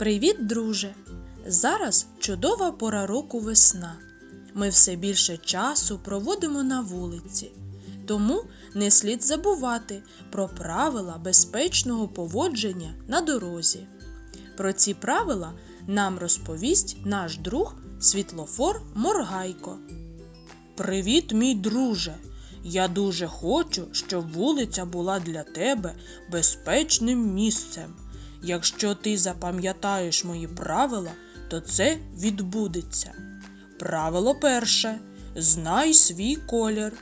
Привіт, друже! Зараз чудова пора року весна. Ми все більше часу проводимо на вулиці. Тому не слід забувати про правила безпечного поводження на дорозі. Про ці правила нам розповість наш друг світлофор Моргайко. Привіт, мій друже! Я дуже хочу, щоб вулиця була для тебе безпечним місцем. Якщо ти запам'ятаєш мої правила, то це відбудеться. Правило перше. Знай свій колір.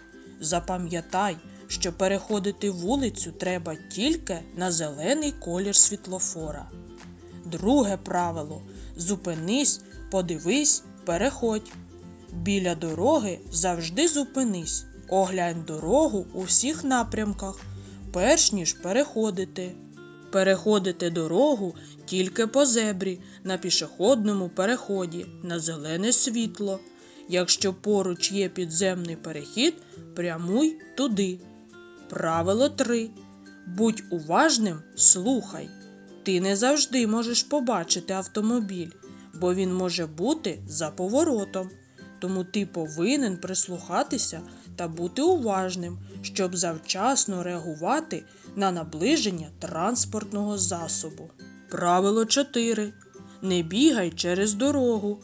Запам'ятай, що переходити вулицю треба тільки на зелений колір світлофора. Друге правило. Зупинись, подивись, переходь. Біля дороги завжди зупинись. Оглянь дорогу у всіх напрямках, перш ніж переходити. Переходити дорогу тільки по зебрі, на пішохідному переході, на зелене світло. Якщо поруч є підземний перехід, прямуй туди. Правило 3. Будь уважним, слухай. Ти не завжди можеш побачити автомобіль, бо він може бути за поворотом. Тому ти повинен прислухатися та бути уважним, щоб завчасно реагувати на наближення транспортного засобу. Правило 4. Не бігай через дорогу.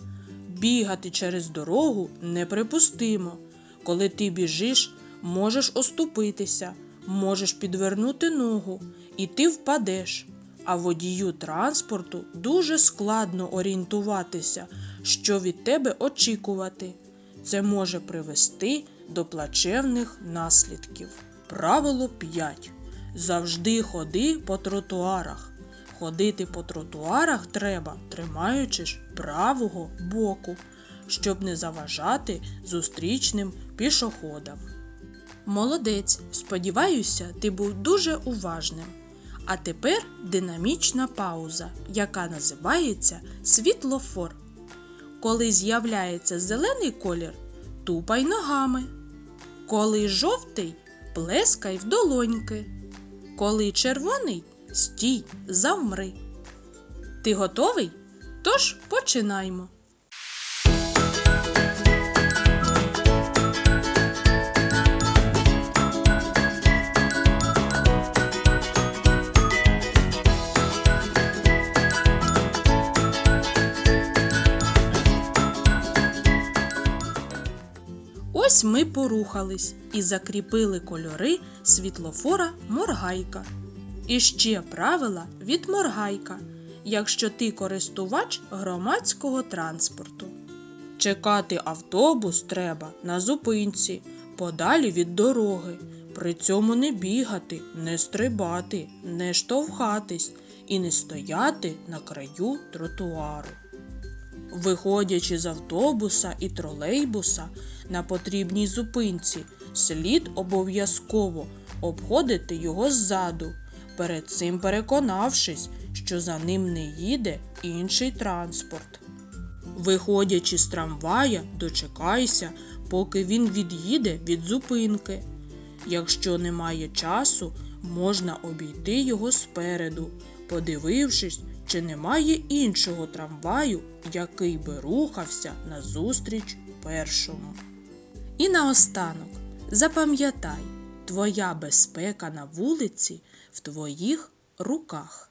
Бігати через дорогу неприпустимо. Коли ти біжиш, можеш оступитися, можеш підвернути ногу, і ти впадеш. А водію транспорту дуже складно орієнтуватися, що від тебе очікувати. Це може привести до плачевних наслідків. Правило 5. Завжди ходи по тротуарах. Ходити по тротуарах треба, тримаючись правого боку, щоб не заважати зустрічним пішоходам. Молодець, сподіваюся, ти був дуже уважним. А тепер динамічна пауза, яка називається світлофор. Коли з'являється зелений колір, тупай ногами. Коли жовтий, плескай в долоньки. Коли червоний, стій, завмри. Ти готовий? Тож починаймо. Ось ми порухались і закріпили кольори світлофора моргайка. І ще правила від моргайка, якщо ти користувач громадського транспорту. Чекати автобус треба на зупинці, подалі від дороги. При цьому не бігати, не стрибати, не штовхатись і не стояти на краю тротуару. Виходячи з автобуса і тролейбуса на потрібній зупинці, слід обов'язково обходити його ззаду, перед цим переконавшись, що за ним не їде інший транспорт. Виходячи з трамвая, дочекайся, поки він від'їде від зупинки. Якщо немає часу, можна обійти його спереду, подивившись, чи немає іншого трамваю, який би рухався назустріч першому. І наостанок, запам'ятай, твоя безпека на вулиці в твоїх руках.